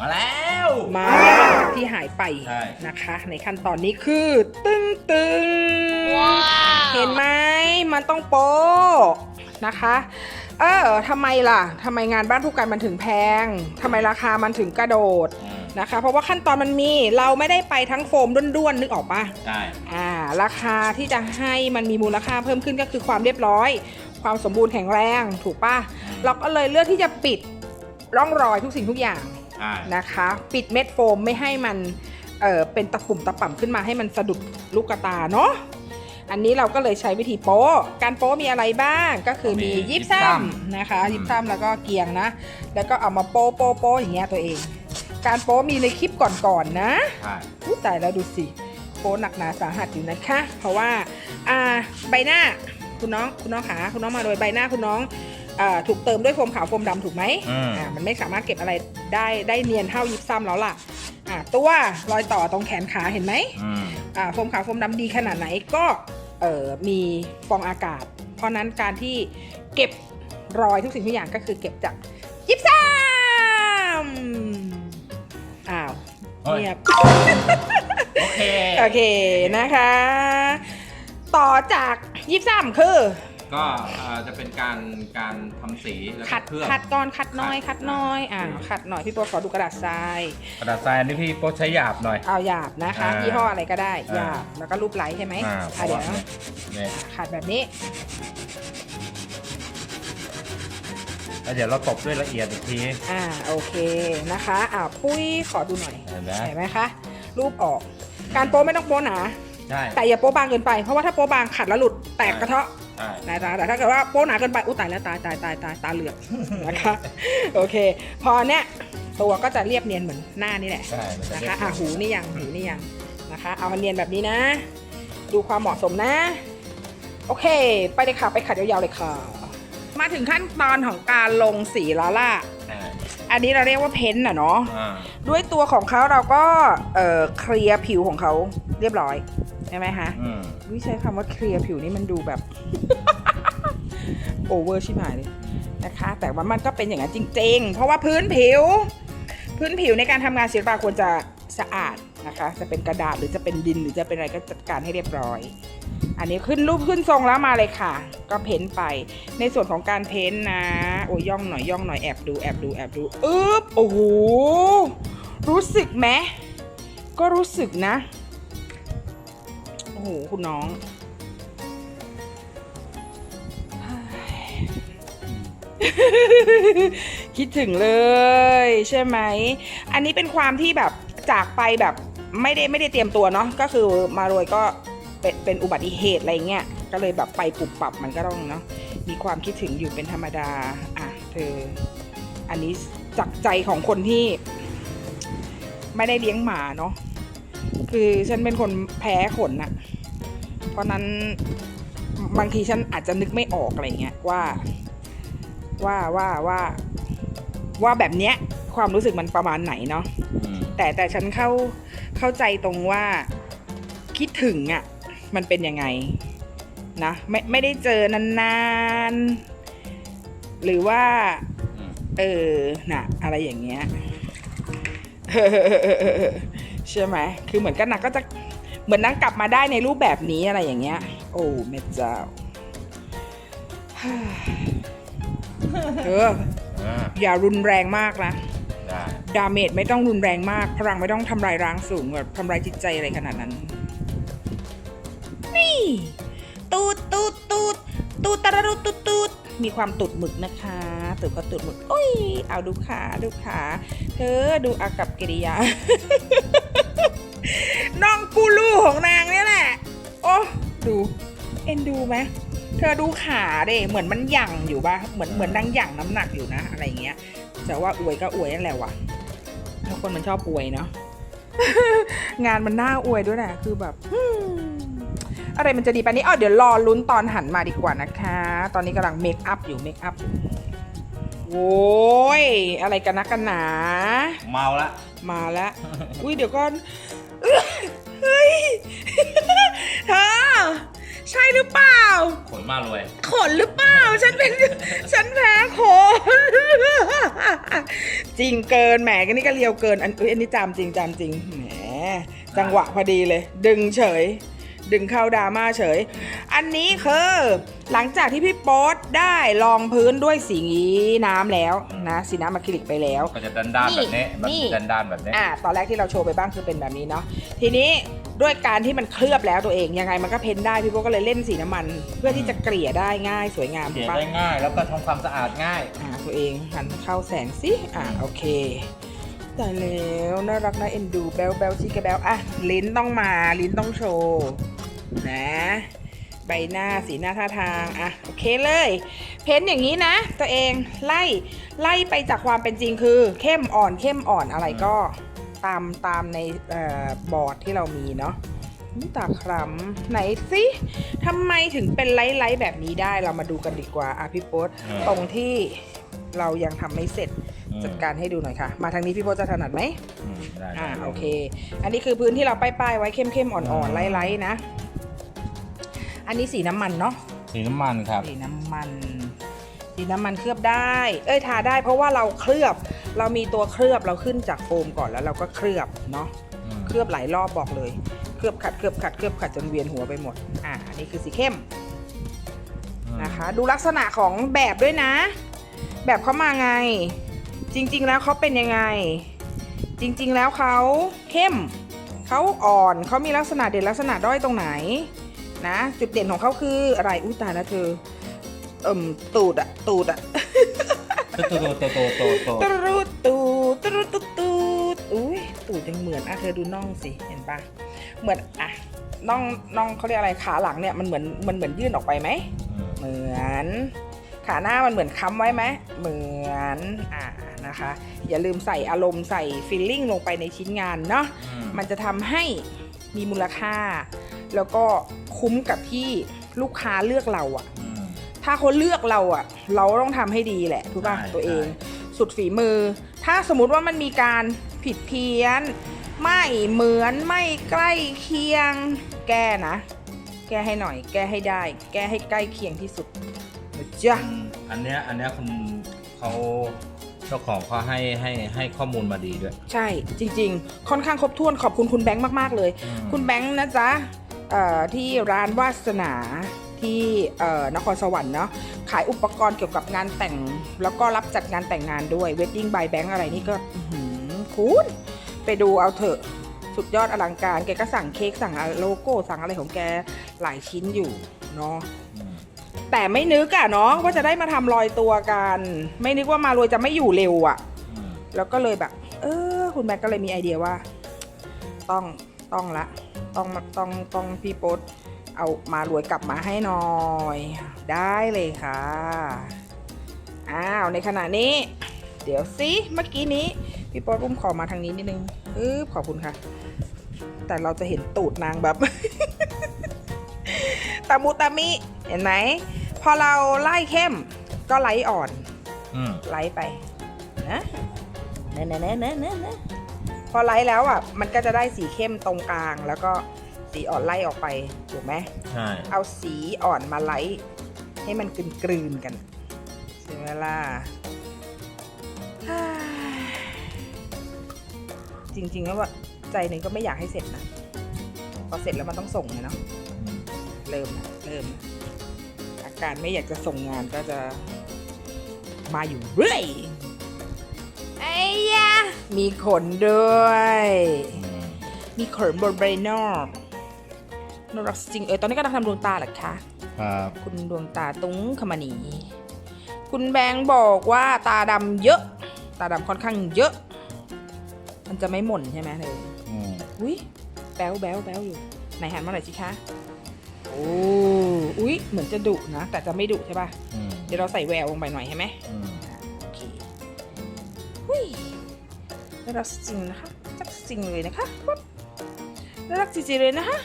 มาแล้ว มาที่หายไปใช่ นะคะ ในขั้นตอนนี้คือตึงตึงเห็นไหมมันต้องโป๊ะนะคะ เออทำไมล่ะทำไมงานบ้านผู้กันมันถึงแพงทำไมราคามันถึงกระโดดอืมนะคะ เพราะว่าขั้นตอนมันมีเราไม่ได้ไปทั้งโฟมด้วนๆนึกออกปะ ใช่ อ่าราคาที่จะให้มันมีมูลค่าเพิ่มขึ้นก็คือความเรียบร้อย ความสมบูรณ์แข็งแรงถูกปะเราก็เลยเลือกที่จะปิดร่องรอยทุกสิ่งทุกอย่างใช่ นะคะ ปิดเม็ดโฟมไม่ให้มันเออเป็นตะปุ่มตะป่ำขึ้นมาให้มันสะดุดลูกกระตาเนาะอันนี้เราก็เลยใช้วิธีโป๊ะการโป๊ะมีอะไรบ้างก็คือมียิบซ้ำนะคะยิบซ้ำแล้วก็เกียงนะ แล้วก็เอามาโป๊ะโป๊ะโป๊ะอย่างเงี้ยตัวเอง การโป๊ะมีในคลิปก่อนๆนะใช่อุ๊ยตายแล้วดูสิโป๊หนักหนาสาหัสอยู่นะคะ เพราะว่าอ่าใบหน้าคุณน้องคุณน้องขาคุณน้องมาโดยใบหน้าคุณน้องอ่า ถูกเติมด้วยโฟมขาวโฟมดำถูกไหมอืมอ่ามันไม่สามารถเก็บอะไรได้ได้เนียนเท่ายิบซ้ำแล้วล่ะอ่าตัวรอยต่อตรงแขนขาเห็นไหมอืมอ่าโฟมขาวโฟมดำดีขนาดไหนก็เอ่อมีฟองอากาศ เพราะนั้นการที่เก็บรอยทุกสิ่งทุกอย่างก็คือเก็บจากยิบซ้ำอ้าวเฮ้ยเงียบโอเคโอเคนะคะ ต่อจากยี่สามคือ ก็เอ่อจะเป็นการการทำสีแล้วก็ขัดเครื่องขัดก่อนขัดน้อยขัขัดดน้อยอ่าอืม ขัดหน่อยพี่โปรขอดูกระดาษทราย กระดาษทรายนี่พี่โป๊ใช้หยาบหน่อย เอาหยาบนะคะ อ่ายี่ห้ออะไรก็ได้อ่าหยาบแล้วก็รูปไลท์ใช่ไหมอ่าเพอะราะเดี๋ว่ายวนะเนี่ยขัดแบบนี้แล้วเดี๋ยวเราตบด้วยละเอียดอีกที อ่าโอเคนะคะอ่าปุ้ยขอดูหน่อยเห็นไหม เห็นไหมคะรูปออก การโป๊ไม่ต้องโป๊หนา ใช่ แต่อย่าโป๊บางเกินไป เพราะว่าถ้าโป๊บางขัดแล้วหลุดแตกกระเทาะ ใช่นะจ๊ะแต่ถ้าเกิดว่าโป๊หนาเกินไปอุ้ตายแล้วตายตายตายตายตาเหลือกนะคะ โอเค พอเนี้ยตัวก็จะเรียบเนียนเหมือนหน้านี่แหละใช่มันจะนะเรียคะบอะหูนี่ยังหูนี่ยังนะคะ เอามันเนียนแบบนี้นะ ดูความเหมาะสมนะ โอเค ไปเลยค่ะไปขัดยาวๆเลยค่ะ มาถึงขั้นตอนของการลงสีแล้วล่ะใช่อันนี้เราเรียกว่าเพ้นท์น่ะเนาะ อ่าด้วยตัวของเขาเราก็เอ่อเคลียร์ผิวของเขาเรียบร้อย ใช่ไหมคะอืมวิใช้คำว่าเคลียร์ผิวนี่มันดูแบบ โอเวอร์ชิบหายเลยนะคะ แต่ว่ามันก็เป็นอย่างนั้นจริง ๆ เพราะว่าพื้นผิว พื้นผิวในการทำงานศิลปะควรจะสะอาดนะคะ จะเป็นกระดาษหรือจะเป็นดินหรือจะเป็นอะไรก็จัดการให้เรียบร้อย อันนี้ขึ้นรูปขึ้นทรงแล้วมาเลยค่ะ ก็เพ้นไป ในส่วนของการเพ้นนะ โอ้ยย่องหน่อยย่องหน่อยแอบดูแอบดูแอบดูอึ๊บโอ้โหรู้สึกไหมก็รู้สึกนะโอ้โหคุณน้องคิดถึงเลย ใช่ไหม อันนี้เป็นความที่แบบจากไปแบบไม่ได้ไม่ได้เตรียมตัวเนาะก็คือมาโรยก็เป็นเป็นอุบัติเหตุอะไรเงี้ยก็เลยแบบไปปรับปรับมันก็ต้องเนาะมีความคิดถึงอยู่เป็นธรรมดา อะเธอ อันนี้จากใจของคนที่ ไม่ได้เลี้ยงหมาเนาะคือฉันเป็นคนแพ้ขนน่ะ เพราะนั้นบางทีฉันอาจจะนึกไม่ออกอะไรเงี้ยว่าว่าว่าว่าว่าแบบเนี้ยความรู้สึกมันประมาณไหนเนาะอืมแต่แต่ฉันเข้าเข้าใจตรงว่าคิดถึงอะ่ะมันเป็นยังไงนะไม่ไม่ได้เจอนานๆ หรือว่าอืมเออน่ะ อะไรอย่างเงี้ยใช่ไหมคือเหมือนกันนะก็จะ เหมือนนั่งกลับมาได้ในรูปแบบนี้อะไรอย่างเงี้ย โอ้แม่เจ้าเอออ่าอย่ารุนแรงมากนะ ได้ดาเมจไม่ต้องรุนแรงมาก พลังไม่ต้องทำลายร้างสูงแบบทำลายจิตใจอะไรขนาดนั้น นี่ ตูดตูดตูดตูดตะระรุดตูดตูดมีความตุดหมึกนะคะตุดก็ตุดหมึกอุ้ย เอาดูขาดูขาเธอดูอากับกิริยา น้องปูลูของนางเนี่ยแหละ โอ้ดู เอ็นดูไหมเธอดูขาเด้เหมือนมันหยั่งอยู่ปะเหมือนเหมือนนางหยั่งน้ำหนักอยู่นะ อะไรอย่างเงี้ยแต่ว่าอวยก็อวยนั่นแหละว่ะทุกคนมันชอบอวยเนาะงานมันน่าอวยด้วยแหละคือแบบอืมอะไรมันจะดีปานนี้อ๋อเดี๋ยวรอลุ้นตอนหันมาดีกว่านะคะ ตอนนี้กำลังเมคอัพอยู่เมคอัพอยู่โว้ยอะไรกันนะกันหนา เมาละ มาแล้วอุ้ยเดี๋ยวก่อน เฮ้ยเธอใช่หรือเปล่า ขนมารวย ขนหรือเปล่า ฉันเป็น ฉันแพ้ขน จริงเกินแหมกันนี่ก็เลียวเกิน อันเอ้ยอันนี้จามจริงจามจริง แหม จังหวะพอดีเลย ดึงเฉย ดึงเข้าดราม่าเฉย อันนี้คือหลังจากที่พี่โป๊ตได้ลองพื้นด้วยสีน้ำแล้วนะสีน้ำอะคริลิกไปแล้วก็จะด้านด้านๆแบบนี้แบบนี่ด้านด้านๆแบบนี้อ่าตอนแรกที่เราโชว์ไปบ้างคือเป็นแบบนี้เนาะทีนี้ด้วยการที่มันเคลือบแล้วตัวเองยังไงมันก็เพ้นได้พี่โป๊ตก็เลยเล่นสีน้ำมัน เพื่อที่จะเกลี่ยได้ง่ายสวยงามเขีถูยกนปะได้ง่าย แล้วก็ทำความสะอาดง่ายอ่าตัวเองหันเข้าแสงสิอ่าโอเคตายแล้วน่ารักน่าเอ็นดูแบลแบลชิกะแบลอะลิ้นต้องมาลิ้นต้องโชว์ นะ ใบหน้าสีหน้าท่าทางอะโอเคเลย เพ้นอย่างนี้นะ ตัวเองไล่ไล่ไปจากความเป็นจริงคือ เข้มอ่อนเข้มอ่อนอะไรก็ตามตามในเอ่อบอร์ดที่เรามีเนาะอุ๊ยตาคล้ำไหนสิทำไมถึงเป็นไลท์ๆแบบนี้ได้เรามาดูกันดีกว่าอะพี่โป๊ตอืมตรงที่เรายังทำไม่เสร็จอืมจัดการให้ดูหน่อยค่ะ มาทางนี้พี่โป๊ตจะถนัดไหมอืมได้อ่าได้โอเค อันนี้คือพื้นที่เราป้ายๆไว้เข้มๆอ่อนๆไล่ๆนะ อันนี้สีน้ำมันเนาะสีน้ำมันครับ สีน้ำมันสีน้ำมันเคลือบได้ เอ้ยทาได้เพราะว่าเราเคลือบ เรามีตัวเคลือบเราขึ้นจากโฟมก่อนแล้วเราก็เคลือบเนาะอืม เคลือบหลายรอบบอกเลย เคลือบขัดเคลือบขัดเคลือบขัดจนเวียนหัวไปหมด อ่าอันนี้คือสีเข้มนะคะ ดูลักษณะของแบบด้วยนะ แบบเขามาไง จริงๆแล้วเขาเป็นยังไง จริงๆแล้วเขาเข้มเขาอ่อนเขามีลักษณะเด่นลักษณะด้อยตรงไหน นะ จุดเด่นของเขาคืออะไรอุ้ยตายแล้วเธอ เอิ่มตูดอะตูดอะโตโตโตโตโตโตตูดตูดตูดตูดตูดอุ้ยตูดยังเหมือนอะเธอดูน่องสิเห็นปะเหมือนอะน่องน่องเขาเรียกอะไรขาหลังเนี่ยมันเหมือนมันเหมือนยื่นออกไปไหมเหมือนขาหน้ามันเหมือนค้ำไว้ไหมเหมือนอ่านะคะ อย่าลืมใส่อารมณ์ใส่ฟีลลิ่งลงไปในชิ้นงานเนาะมันจะทำให้มีมูลค่า แล้วก็ คุ้มกับที่ลูกค้าเลือกเราอะอืม ถ้าเขาเลือกเราอะเราต้องทำให้ดีแหละถูกป่ะใช่ตัวเอง ใช่ สุดฝีมือ ถ้าสมมุติว่ามันมีการผิดเพี้ยน ไม่เหมือนไม่ใกล้เคียง แก้นะ แก้ให้หน่อย แก้ให้ได้ แก้ให้ใกล้เคียงที่สุดนะจ้ะอืมอันเนี้ยอันเนี้ยคุณเขาเจ้าของเขาให้ให้ให้ข้อมูลมาดีด้วย ใช่จริง ๆ ค่อนข้างครบถ้วนขอบคุณคุณแบงค์มาก ๆ เลย อืม คุณแบงค์นะจ๊ะเอ่อ ที่ร้านวาสนาที่เอ่อนครสวรรค์เนาะขายอุปกรณ์เกี่ยวกับงานแต่ง แล้วก็รับจัดงานแต่งงานด้วย Wedding by Bank อะไรนี่ก็อื้อหือคุณไปดูเอาเถอะสุดยอดอลังการ แกก็สั่งเค้กสั่งโลโก้สั่งอะไรของแกหลายชิ้นอยู่เนาะอืมแต่ไม่นึกอะเนาะว่าจะได้มาทำลอยตัวกัน ไม่นึกว่ามารวยจะไม่อยู่เร็วอะอืมแล้วก็เลยแบบ เออ คุณแม็กก็เลยมีไอเดียว่า ต้องต้องละ ต้องต้องต้องพี่โป๊ตเอามารวยกลับมาให้หน่อย ได้เลยค่ะอ้าวในขณะนี้ เดี๋ยวสิเมื่อกี้นี้ พี่โป๊ตอุ้มขอมาทางนี้นิดนึงอึ๊บขอบคุณค่ะ แต่เราจะเห็นตูดนางแบบตามุตามิเห็นไหมพอเราไล่เข้มก็ไล่อ่อนอืมไลท์ไปนะเนะเนะเนะเนะเนะเนะพ อไลท์แล้วอะมันก็จะได้สีเข้มตรงกลาง แล้วก็สีอ่อนไล่ออกไปถูกไหมใช่เอาสีอ่อนมาไลท์ให้มันกลืนกลืนๆกันใช่ไหมล่ะฮ่าจริงๆแล้วว่าใจหนึ่งก็ไม่อยากให้เสร็จนะพอเสร็จแล้วมันต้องส่งไงเนาะอืมเริ่มละเริ่มละอาการไม่อยากจะส่งงานก็จะมาอยู่เรื่อยไอ้ยะ มีขนด้วยอืมมีขนบนใบหน้าน่ารักจริง เออตอนนี้กำลังทำดวงตาเหรอคะ ครับ คุณดวงตาตุ้งขมานีคุณแบงค์บอกว่าตาดำเยอะ ตาดำค่อนข้างเยอะ มันจะไม่หม่นใช่ไหมเธออืมอุ้ยแบ๊วแบ๊วแบ๊วอยู่ ไหนหันมาหน่อยสิคะ โอ้อุ้ยเหมือนจะดุนะ แต่จะไม่ดุใช่ป่ะอืมเดี๋ยวเราใส่แววลงไปหน่อยใช่ไหมอืมอะโอเคหุ้ย น่ารักจริงนะคะจักจริงเลยนะคะปุ๊บน่ารักจริงๆเลยนะคะ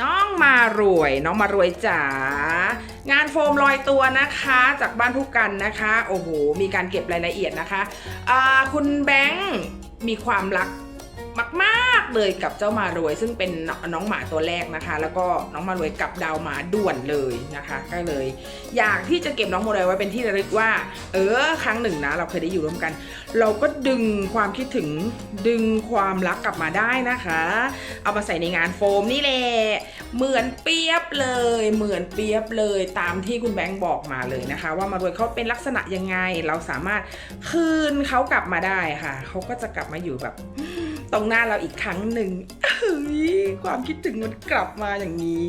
น้องมารวยน้องมารวยจ๋างานโฟมลอยตัวนะคะจากบ้านผู้กันนะคะ โอ้โห มีการเก็บรายละเอียดนะคะคุณแบงค์มีความรักมาก ๆเลยกับเจ้ามารวย ซึ่งเป็นน้องหมาตัวแรกนะคะ แล้วก็น้องมารวยกับดาวหมาด่วนเลยนะคะ ก็เลย อยากที่จะเก็บน้องมารวยไว้เป็นที่ระลึกว่า เออครั้งหนึ่งนะ เราเคยได้อยู่ร่วมกัน เราก็ดึงความคิดถึงดึงความรักกลับมาได้นะคะ เอามาใส่ในงานโฟมนี่แหละเหมือนเปียบเลย เหมือนเปียบเลยตามที่คุณแบงค์บอกมาเลยนะคะ ว่ามารวยเขาเป็นลักษณะยังไง เราสามารถคืนเขากลับมาได้ค่ะเขาก็จะกลับมาอยู่แบบ ตรงหน้าเราอีกครั้งหนึ่งเฮ้ยความคิดถึงมันกลับมาอย่างนี้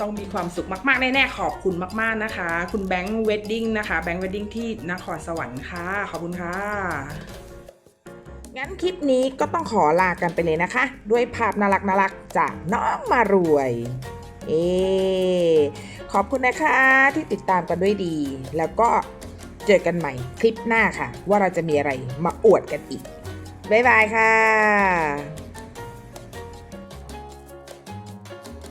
ต้องมีความสุขมากๆแน่ๆขอบคุณมากๆนะคะ คุณแบงค์เวดดิ้งนะคะแบงค์เวดดิ้งที่นครสวรรค์ค่ะ ขอบคุณค่ะงั้นคลิปนี้ก็ต้องขอลากันไปเลยนะคะ ด้วยภาพน่ารักน่ารักๆจากน้องมารวย เอ ขอบคุณนะคะที่ติดตามกันด้วยดี แล้วก็เจอกันใหม่คลิปหน้าค่ะ ว่าเราจะมีอะไรมาอวดกันอีก บ๊ายบายค่ะ